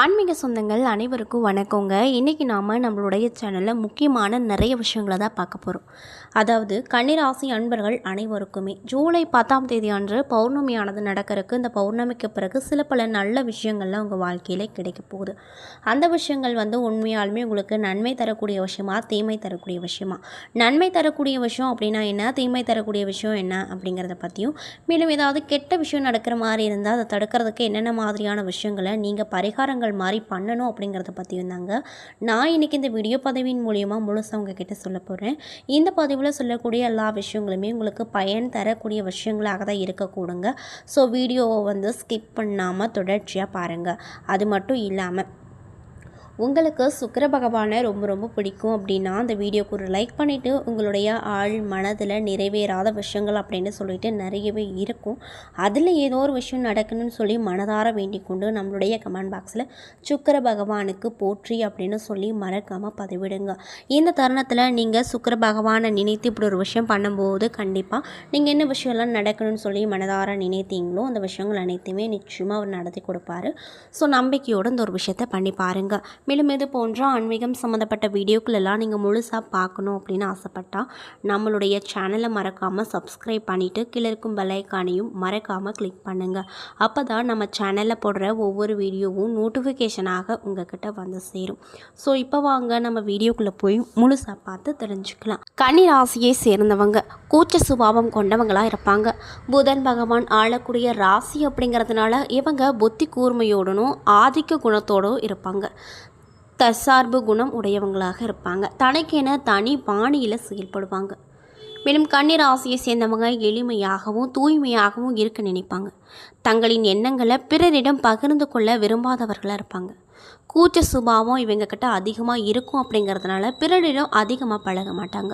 ஆன்மீக சொந்தங்கள் அனைவருக்கும் வணக்கங்க. இன்றைக்கி நாம் நம்மளுடைய சேனலில் முக்கியமான நிறைய விஷயங்களை தான் பார்க்க போகிறோம் அதாவது கன்னிராசி அன்பர்கள் அனைவருக்குமே ஜூலை பத்தாம் தேதி அன்று பௌர்ணமியானது நடக்கிறதுக்கு இந்த பௌர்ணமிக்கு பிறகு சில பல நல்ல விஷயங்கள்லாம் உங்கள் வாழ்க்கையில் கிடைக்க போகுது. அந்த விஷயங்கள் வந்து உண்மையாலுமே உங்களுக்கு நன்மை தரக்கூடிய விஷயமா தீமை தரக்கூடிய விஷயமா? நன்மை தரக்கூடிய விஷயம் அப்படின்னா என்ன? தீமை தரக்கூடிய விஷயம் என்ன? அப்படிங்கிறத பற்றியும் மேலும் ஏதாவது கெட்ட விஷயம் நடக்கிற மாதிரி இருந்தால் அதை தடுக்கிறதுக்கு என்னென்ன மாதிரியான விஷயங்களை நீங்கள் பரிகாரங்கள் மாதிரி பண்ணணும் அப்படிங்கிறத பற்றியும் தாங்க நான் இன்றைக்கி இந்த வீடியோ பதவியின் மூலியமாக முழுசாக உங்ககிட்ட சொல்ல போகிறேன் இந்த பதிவில் சொல்லக்கூடிய எல்லா விஷயங்களுமே உங்களுக்கு பயன் தரக்கூடிய விஷயங்களாக தான் இருக்கக்கூடுங்க. ஸோ வீடியோவை வந்து ஸ்கிப் பண்ணாமல் தொடர்ச்சியாக பாருங்கள் அது மட்டும் இல்லாமல் உங்களுக்கு சுக்கர பகவானை ரொம்ப ரொம்ப பிடிக்கும் அப்படின்னா அந்த வீடியோக்கு ஒரு லைக் பண்ணிவிட்டு உங்களுடைய ஆள் மனதில் நிறைவேறாத விஷயங்கள் அப்படின்னு சொல்லிட்டு நிறையவே இருக்கும். அதில் ஏதோ ஒரு விஷயம் நடக்கணும்னு சொல்லி மனதார வேண்டிக் கொண்டு நம்மளுடைய கமெண்ட் பாக்ஸில் சுக்கர பகவானுக்கு போற்றி அப்படின்னு சொல்லி மறக்காமல் பதிவிடுங்க. இந்த தருணத்தில் நீங்கள் சுக்கிர பகவானை நினைத்து இப்படி ஒரு விஷயம் பண்ணும்போது கண்டிப்பாக நீங்கள் என்ன விஷயம்லாம் நடக்கணும்னு சொல்லி மனதார நினைத்தீங்களோ அந்த விஷயங்கள் அனைத்துமே நிச்சயமாக அவர் நடத்தி கொடுப்பாரு. ஸோ நம்பிக்கையோடு இந்த ஒரு விஷயத்தை பண்ணி பாருங்கள் மேலும் இது போன்ற ஆன்மீகம் சம்மந்தப்பட்ட வீடியோக்களெல்லாம் நீங்கள் முழுசாக பார்க்கணும் அப்படின்னு ஆசைப்பட்டால் நம்மளுடைய சேனலை மறக்காமல் சப்ஸ்கிரைப் பண்ணிவிட்டு கீழே இருக்கும் பெல்லைக்கானையும் மறக்காமல் கிளிக் பண்ணுங்கள் அப்போ தான் நம்ம சேனலில் போடுற ஒவ்வொரு வீடியோவும் நோட்டிஃபிகேஷனாக உங்ககிட்ட வந்து சேரும். ஸோ இப்போ வாங்க நம்ம வீடியோக்குள்ளே போய் முழுசாக பார்த்து தெரிஞ்சுக்கலாம். கன்னி ராசியை சேர்ந்தவங்க கூச்ச சுபாவம் கொண்டவங்களாக இருப்பாங்க. புதன் பகவான் ஆளக்கூடிய ராசி அப்படிங்கிறதுனால இவங்க புத்தி கூர்மையோடனும் ஆதிக்க குணத்தோடும் இருப்பாங்க. தற்சார்பு குணம் உடையவங்களாக இருப்பாங்க. தனக்கென தனி பாணியில் செயல்படுவாங்க. மேலும் கண்ணீர் ராசியை சேர்ந்தவங்க எளிமையாகவும் தூய்மையாகவும் இருக்க நினைப்பாங்க. தங்களின் எண்ணங்களை பிறரிடம் பகிர்ந்து கொள்ள விரும்பாதவர்களாக இருப்பாங்க. கூச்ச சுபாவம் இவங்க கிட்ட அதிகமாக இருக்கும் அப்படிங்கிறதுனால பிறரிடம் அதிகமாக பழக மாட்டாங்க.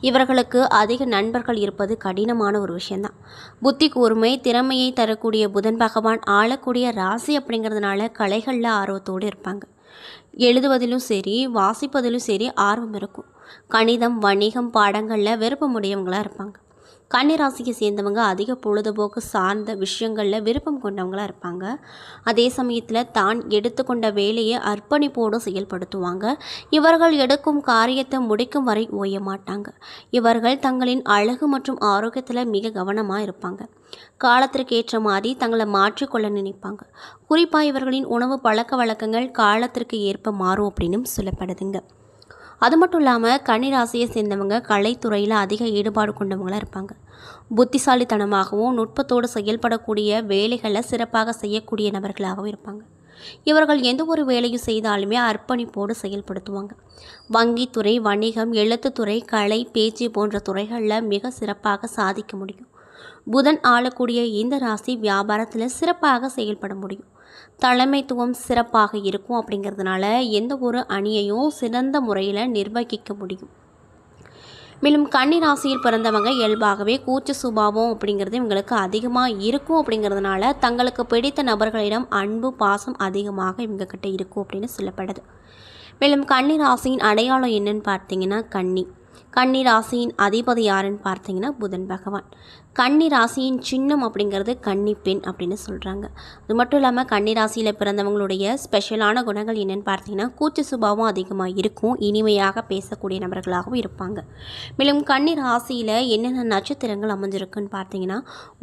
இவர்களுக்கு அதிக நண்பர்கள் இருப்பது கடினமான ஒரு விஷயந்தான் புத்தி கூர்மை திறமையை தரக்கூடிய புதன் பகவான் ஆளக்கூடிய ராசி அப்படிங்கிறதுனால கலைகளில் ஆர்வத்தோடு இருப்பாங்க. எழுதுவதிலும் சரி வாசிப்பதிலும் சரி ஆர்வம் இருக்கும். கணிதம் வணிகம் பாடங்களில் விருப்பமுடையவங்களாக இருப்பாங்க. கன்னிராசியை சேர்ந்தவங்க அதிக பொழுதுபோக்கு சார்ந்த விஷயங்களில் விருப்பம் கொண்டவங்களாக இருப்பாங்க. அதே சமயத்தில் தான் எடுத்துக்கொண்ட வேலையை அர்ப்பணிப்போடு செயல்படுத்துவாங்க. இவர்கள் எடுக்கும் காரியத்தை முடிக்கும் வரை ஓய மாட்டாங்க. இவர்கள் தங்களின் அழகு மற்றும் ஆரோக்கியத்தில் மிக கவனமாக இருப்பாங்க. காலத்திற்கு ஏற்ற மாதிரி தங்களை மாற்றிக்கொள்ள நினைப்பாங்க. குறிப்பாக இவர்களின் உணவு பழக்க வழக்கங்கள் காலத்திற்கு ஏற்ப மாறும் அப்படின்னும் சொல்லப்படுதுங்க. அது மட்டும் இல்லாமல் கன்னிராசியை சேர்ந்தவங்க கலைத்துறையில் அதிக ஈடுபாடு கொண்டவங்களாக இருப்பாங்க. புத்திசாலித்தனமாகவும் நுட்பத்தோடு செயல்படக்கூடிய வேலைகளை சிறப்பாக செய்யக்கூடிய நபர்களாகவும் இருப்பாங்க. இவர்கள் எந்த ஒரு வேலையும் செய்தாலுமே அர்ப்பணிப்போடு செயல்படுத்துவாங்க. வங்கித்துறை வணிகம் எழுத்துத்துறை கலை பேச்சு போன்ற துறைகளில் மிக சிறப்பாக சாதிக்க முடியும். புதன் ஆளக்கூடிய இந்த ராசி வியாபாரத்தில் சிறப்பாக செயல்பட முடியும். தலைமைத்துவம் சிறப்பாக இருக்கும் அப்படிங்கிறதுனால எந்த ஒரு அணியையும் சிறந்த முறையில் நிர்வகிக்க முடியும். மேலும் கன்னி ராசியில் பிறந்தவங்க இயல்பாகவே கூச்ச சுபாவம் அப்படிங்கிறது இவங்களுக்கு அதிகமாக இருக்கும் அப்படிங்கிறதுனால தங்களுக்கு பிடித்த நபர்களிடம் அன்பு பாசம் அதிகமாக இவங்க கிட்டே இருக்கும் அப்படின்னு சொல்லப்படுது. மேலும் கன்னி ராசியின் அடையாளம் என்னன்னு பார்த்தீங்கன்னா கன்னி. கன்னி ராசியின் அதிபதி யாருன்னு பார்த்தீங்கன்னா புதன் பகவான். கன்னி ராசியின் சின்னம் அப்படிங்கிறது கன்னி பெண் அப்படின்னு சொல்கிறாங்க அது மட்டும் இல்லாமல் கன்னி ராசியில் பிறந்தவங்களுடைய ஸ்பெஷலான குணங்கள் என்னென்னு பார்த்தீங்கன்னா கூச்ச சுபாவம் அதிகமாக இருக்கும் இனிமையாக பேசக்கூடிய நபர்களாகவும் இருப்பாங்க. மேலும் கன்னி ராசியில் என்னென்ன நட்சத்திரங்கள் அமைஞ்சிருக்குன்னு பார்த்தீங்கன்னா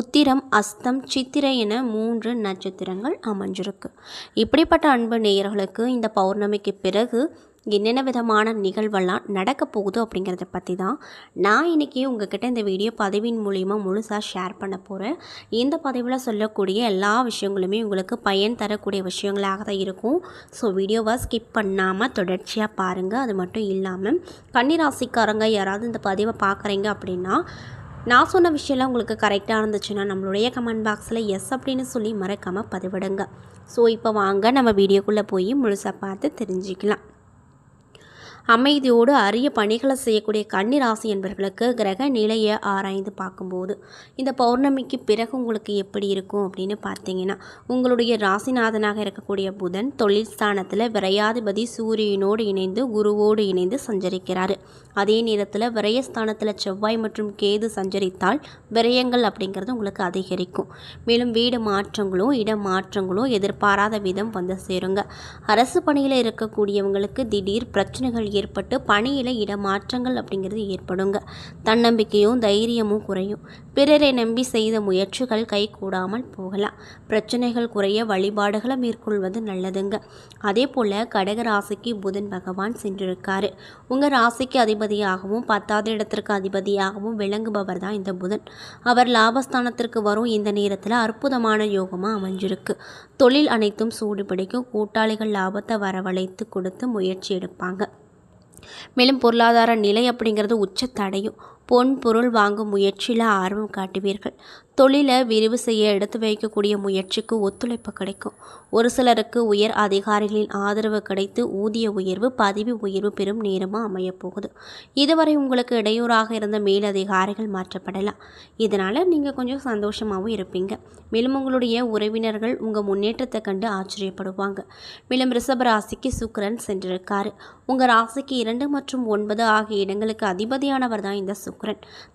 உத்திரம் அஸ்தம் சித்திரை என மூன்று நட்சத்திரங்கள் அமைஞ்சிருக்கு. இப்படிப்பட்ட அன்பு நேயர்களுக்கு இந்த பௌர்ணமிக்கு பிறகு என்னென்ன விதமான நிகழ்வெல்லாம் நடக்க போகுது அப்படிங்கிறத பற்றி தான் நான் இன்றைக்கி உங்ககிட்ட இந்த வீடியோ பதிவின் மூலிமா முழுசாக ஷேர் பண்ண போகிறேன் இந்த பதிவில் சொல்லக்கூடிய எல்லா விஷயங்களுமே உங்களுக்கு பயன் தரக்கூடிய விஷயங்களாக தான் இருக்கும். ஸோ வீடியோவை ஸ்கிப் பண்ணாமல் தொடர்ச்சியாக பாருங்கள் அது மட்டும் இல்லாமல் கன்னிராசிக்காரங்க யாராவது இந்த பதிவை பார்க்குறீங்க அப்படின்னா நான் சொன்ன விஷயம்லாம் உங்களுக்கு கரெக்டாக இருந்துச்சுன்னா நம்மளுடைய கமெண்ட் பாக்ஸில் எஸ் அப்படின்னு சொல்லி மறக்காமல் பதிவிடுங்க. ஸோ இப்போ வாங்க. நம்ம வீடியோக்குள்ளே போய் முழுசாக பார்த்து தெரிஞ்சுக்கலாம். அமைதியோடு அரிய பணிகளை செய்யக்கூடிய கன்னிராசி என்பவர்களுக்கு கிரக நிலையை ஆராய்ந்து பார்க்கும்போது இந்த பௌர்ணமிக்கு பிறகு உங்களுக்கு எப்படி இருக்கும் அப்படின்னு பார்த்தீங்கன்னா உங்களுடைய ராசிநாதனாக இருக்கக்கூடிய புதன் தொழில் ஸ்தானத்தில் விரையாதிபதி சூரியனோடு இணைந்து குருவோடு இணைந்து சஞ்சரிக்கிறார். அதே நேரத்தில் விரயஸ்தானத்தில் செவ்வாய் மற்றும் கேது சஞ்சரித்தால் விரயங்கள் அப்படிங்கிறது உங்களுக்கு அதிகரிக்கும். மேலும் வீடு மாற்றங்களும் இட மாற்றங்களும் எதிர்பாராத விதம் வந்து சேருங்க. அரசு பணியில் இருக்கக்கூடியவங்களுக்கு திடீர் பிரச்சனைகள் ஏற்பட்டு பணியில் இடமாற்றங்கள் அப்படிங்கிறது ஏற்படுங்க. தன்னம்பிக்கையும் தைரியமும் குறையும். பிறரை நம்பி செய்த முயற்சிகள் கைகூடாமல் போகலாம். பிரச்சனைகள் குறைய வழிபாடுகளை மேற்கொள்வது நல்லதுங்க. அதே போல் கடக ராசிக்கு புதன் பகவான் சென்றிருக்காரு. உங்கள் ராசிக்கு அதிபதியாகவும் பத்தாவது இடத்திற்கு அதிபதியாகவும் விளங்குபவர் தான் இந்த புதன். அவர் லாபஸ்தானத்திற்கு வரும் இந்த நேரத்தில் அற்புதமான யோகமாக அமைஞ்சிருக்கு. தொழில் அனைத்தும் சூடு பிடிக்கும் கூட்டாளிகள் லாபத்தை வரவழைத்து கொடுத்து முயற்சி எடுப்பாங்க. மேலும் பொருளாதார நிலை அப்படிங்கிறது உச்சத்தடையும். பொன் பொருள் வாங்கும் முயற்சியில் ஆர்வம் காட்டுவீர்கள். தொழிலை விரிவு செய்ய எடுத்து வைக்கக்கூடிய முயற்சிக்கு ஒத்துழைப்பு கிடைக்கும். ஒரு சிலருக்கு உயர் அதிகாரிகளின் ஆதரவு கிடைத்து ஊதிய உயர்வு பதவி உயர்வு பெறும் நேரமாக அமையப்போகுது. இதுவரை உங்களுக்கு இடையூறாக இருந்த மேலதிகாரிகள் மாற்றப்படலாம். இதனால் நீங்கள் கொஞ்சம் சந்தோஷமாகவும் இருப்பீங்க. மேலும் உங்களுடைய உறவினர்கள் உங்கள் முன்னேற்றத்தை கண்டு ஆச்சரியப்படுவாங்க. மேலும் ரிஷப ராசிக்கு சுக்கரன் சென்றிருக்காரு. உங்கள் ராசிக்கு இரண்டு மற்றும் ஒன்பது ஆகிய இடங்களுக்கு அதிபதியானவர் தான் இந்த சுக்கிரன்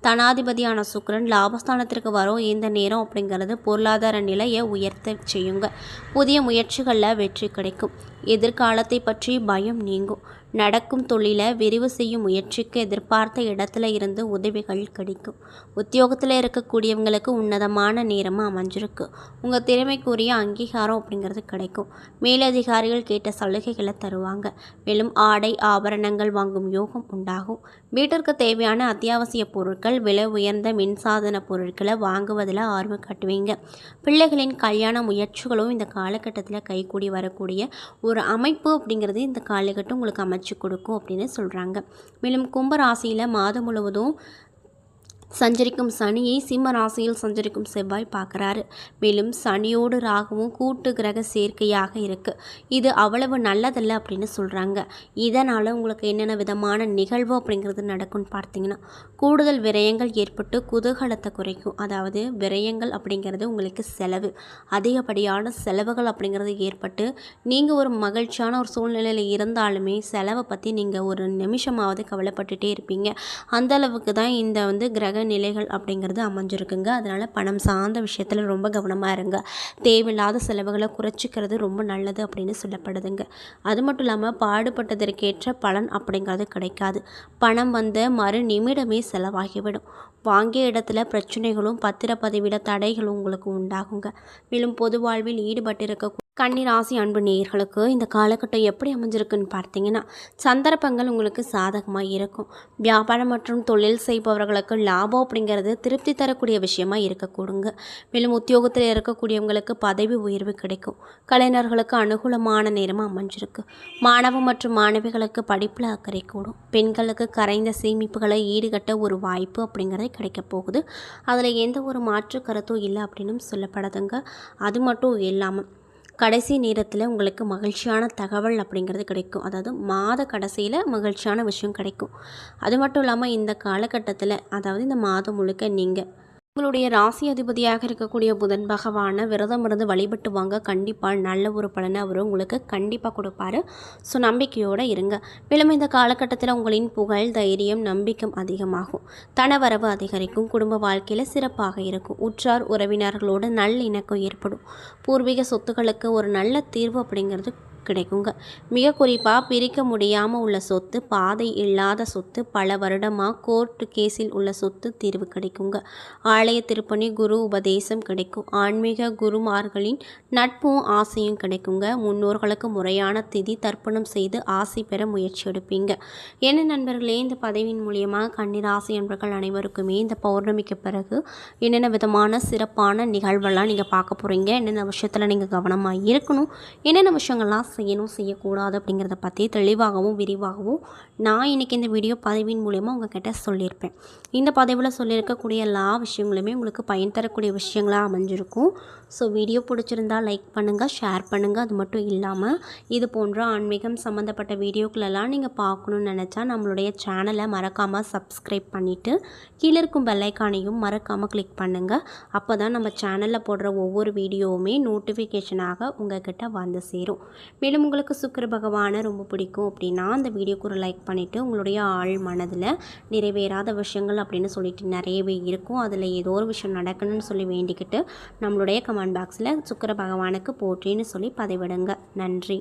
தனாதிபதியான சுக்ரன் லாபஸ்தானத்திற்கு வரும். இந்த நேரம் அப்படிங்கிறது பொருளாதார நிலையை உயர்த்த செய்யுங்க. புதிய முயற்சிகளில் வெற்றி கிடைக்கும். எதிர்காலத்தை பற்றி பயம் நீங்கும். நடக்கும் தொழிலை விரிவு செய்யும் முயற்சிக்கு எதிர்பார்த்த இடத்துல இருந்து உதவிகள் கிடைக்கும். உத்தியோகத்தில் இருக்கக்கூடியவங்களுக்கு உன்னதமான நேரமாக அமைஞ்சிருக்கு. உங்கள் திறமைக்குரிய அங்கீகாரம் அப்படிங்கிறது கிடைக்கும். மேலதிகாரிகள் கேட்ட சலுகைகளை தருவாங்க. மேலும் ஆடை ஆபரணங்கள் வாங்கும் யோகம் உண்டாகும். வீட்டிற்கு தேவையான அத்தியாவசிய பொருட்கள் விலை உயர்ந்த மின்சாதன பொருட்களை வாங்குவதில் ஆர்வம் காட்டுவீங்க. பிள்ளைகளின் கல்யாண முயற்சிகளும் இந்த காலகட்டத்தில் கைகூடி வரக்கூடிய ஒரு அமைப்பு அப்படிங்கிறது இந்த காலகட்டம் உங்களுக்கு அமைச்சு கொடுக்கும் அப்படின்னு சொல்கிறாங்க மேலும் கும்பராசியில் மாதம் முழுவதும் சஞ்சரிக்கும் சனியை சிம்ம ராசியில் சஞ்சரிக்கும் செவ்வாய் பார்க்குறாரு. மேலும் சனியோடு ராகவும் கூட்டு கிரக சேர்க்கையாக இருக்குது இது அவ்வளவு நல்லதல்ல அப்படின்னு சொல்கிறாங்க இதனால் உங்களுக்கு என்னென்ன விதமான நிகழ்வு அப்படிங்கிறது நடக்கும்னு பார்த்தீங்கன்னா கூடுதல் விரயங்கள் ஏற்பட்டு குதூகலத்தை குறைக்கும். அதாவது விரயங்கள் அப்படிங்கிறது உங்களுக்கு செலவு. அதிகப்படியான செலவுகள் அப்படிங்கிறது ஏற்பட்டு நீங்கள் ஒரு மகிழ்ச்சியான ஒரு சூழ்நிலையில் இருந்தாலுமே செலவை பற்றி நீங்கள் ஒரு நிமிஷமாவது கவலைப்பட்டுட்டே இருப்பீங்க. அந்த அளவுக்கு தான் இந்த வந்து கிரக நிலைகள் அப்படிங்கிறது அமைஞ்சிருக்குங்க. அதனால் பணம் சார்ந்த விஷயத்தில் ரொம்ப கவனமாக இருங்க. தேவையில்லாத செலவுகளை குறைச்சிக்கிறது ரொம்ப நல்லது அப்படின்னு சொல்லப்படுதுங்க. அது மட்டும் இல்லாமல் பாடுபட்டதற்கேற்ற பலன் அப்படிங்கிறது கிடைக்காது. பணம் வந்த மறு நிமிடமே செலவாகிவிடும். வாங்கிய இடத்துல பிரச்சனைகளும் பத்திரப்பதிவிட தடைகளும் உங்களுக்கு உண்டாகுங்க. மேலும் பொது வாழ்வில் ஈடுபட்டிருக்க கன்னிராசி அன்பு நேயர்களுக்கு இந்த காலகட்டம் எப்படி அமைஞ்சிருக்குன்னு பார்த்தீங்கன்னா சந்தர்ப்பங்கள் உங்களுக்கு சாதகமாக இருக்கும். வியாபாரம் மற்றும் தொழில் செய்பவர்களுக்கு லாபம் அப்படிங்கிறது திருப்தி தரக்கூடிய விஷயமா இருக்கக்கூடுங்க. மேலும் உத்தியோகத்தில் இருக்கக்கூடியவங்களுக்கு பதவி உயர்வு கிடைக்கும். கலைஞர்களுக்கு அனுகூலமான நேரமாக அமைஞ்சிருக்கு. மாணவ மற்றும் மாணவிகளுக்கு படிப்பில் அக்கறை கூடும். பெண்களுக்கு கரைந்த சேமிப்புகளை ஈடுகட்ட ஒரு வாய்ப்பு அப்படிங்கிறது கிடைக்க போகுது. அதில் எந்த ஒரு மாற்று கருத்தும் இல்லை அப்படின்னும் சொல்லப்படுதுங்க. அது மட்டும் இல்லாமல் கடைசி நேரத்தில் உங்களுக்கு மகிழ்ச்சியான தகவல் அப்படிங்கிறது கிடைக்கும். அதாவது மாத கடைசியில் மகிழ்ச்சியான விஷயம் கிடைக்கும். அது மட்டும் இல்லாமல் இந்த காலகட்டத்தில் அதாவது இந்த மாதம் முழுக்க நீங்கள் உங்களுடைய ராசி அதிபதியாக இருக்கக்கூடிய புதன் பகவானை விரதம் இருந்து வழிபட்டு வாங்க. கண்டிப்பாக நல்ல ஒரு பலனை அவர் உங்களுக்கு கண்டிப்பாக கொடுப்பாரு. ஸோ நம்பிக்கையோடு இருங்க. மேலும் இந்த காலகட்டத்தில் உங்களின் புகழ் தைரியம் நம்பிக்கை அதிகமாகும். தனவரவு அதிகரிக்கும். குடும்ப வாழ்க்கையில் சிறப்பாக இருக்கும். உற்றார் உறவினர்களோடு நல்லிணக்கம் ஏற்படும். பூர்வீக சொத்துக்களுக்கு ஒரு நல்ல தீர்வு அப்படிங்கிறது கிடைக்குங்க. மிக குறிப்பாக பிரிக்க முடியாமல் உள்ள சொத்து பாதை இல்லாத சொத்து பல வருடமாக கோர்ட்டு கேஸில் உள்ள சொத்து தீர்வு கிடைக்குங்க. ஆலய திருப்பணி குரு உபதேசம் கிடைக்கும். ஆன்மீக குருமார்களின் நட்பும் ஆசையும் கிடைக்குங்க. முன்னோர்களுக்கு முறையான திதி தர்ப்பணம் செய்து ஆசை பெற முயற்சி எடுப்பீங்க. என்ன நண்பர்களே இந்த பதவியின் மூலியமாக கன்னிராசி என்பர்கள் அனைவருக்குமே இந்த பௌர்ணமிக்கு பிறகு என்னென்ன விதமான சிறப்பான நிகழ்வெல்லாம் நீங்கள் பார்க்க போகிறீங்க என்னென்ன விஷயத்தில் நீங்கள் கவனமாக இருக்கணும்? என்னென்ன விஷயங்கள்லாம் செய்யணும் செய்யக்கூடாது அப்படிங்கிறத பற்றி தெளிவாகவும் விரிவாகவும் நான் இன்றைக்கி இந்த வீடியோ பதிவின் மூலயமா உங்ககிட்ட சொல்லியிருப்பேன். இந்த பதிவில் சொல்லியிருக்கக்கூடிய எல்லா விஷயங்களுமே உங்களுக்கு பயன் தரக்கூடிய விஷயங்களாக அமைஞ்சிருக்கும். ஸோ வீடியோ பிடிச்சிருந்தா லைக் பண்ணுங்கள் ஷேர் பண்ணுங்கள் அது மட்டும் இல்லாமல் இது போன்ற ஆன்மீகம் சம்மந்தப்பட்ட வீடியோக்களெல்லாம் நீங்கள் பார்க்கணுன்னு நினச்சா நம்மளுடைய சேனலை மறக்காமல் சப்ஸ்கிரைப் பண்ணிவிட்டு கீழே இருக்கும் பெல்லைக்கானையும் மறக்காமல் கிளிக் பண்ணுங்கள் அப்போ தான் நம்ம சேனலில் போடுற ஒவ்வொரு வீடியோவுமே நோட்டிஃபிகேஷனாக உங்ககிட்ட வந்து சேரும். மேலும் உங்களுக்கு சுக்கர பகவானை ரொம்ப பிடிக்கும் அப்படின்னா அந்த வீடியோக்கு ஒரு லைக் பண்ணிவிட்டு உங்களுடைய ஆள் மனதில் நிறைவேறாத விஷயங்கள் அப்படின்னு சொல்லிட்டு நிறையவே இருக்கும். அதில் ஏதோ ஒரு விஷயம் நடக்கணும்னு சொல்லி வேண்டிக்கிட்டு நம்மளுடைய கமெண்ட் பாக்ஸில் சுக்கர பகவானுக்கு போற்றின்னு சொல்லி பதிவிடுங்க. நன்றி.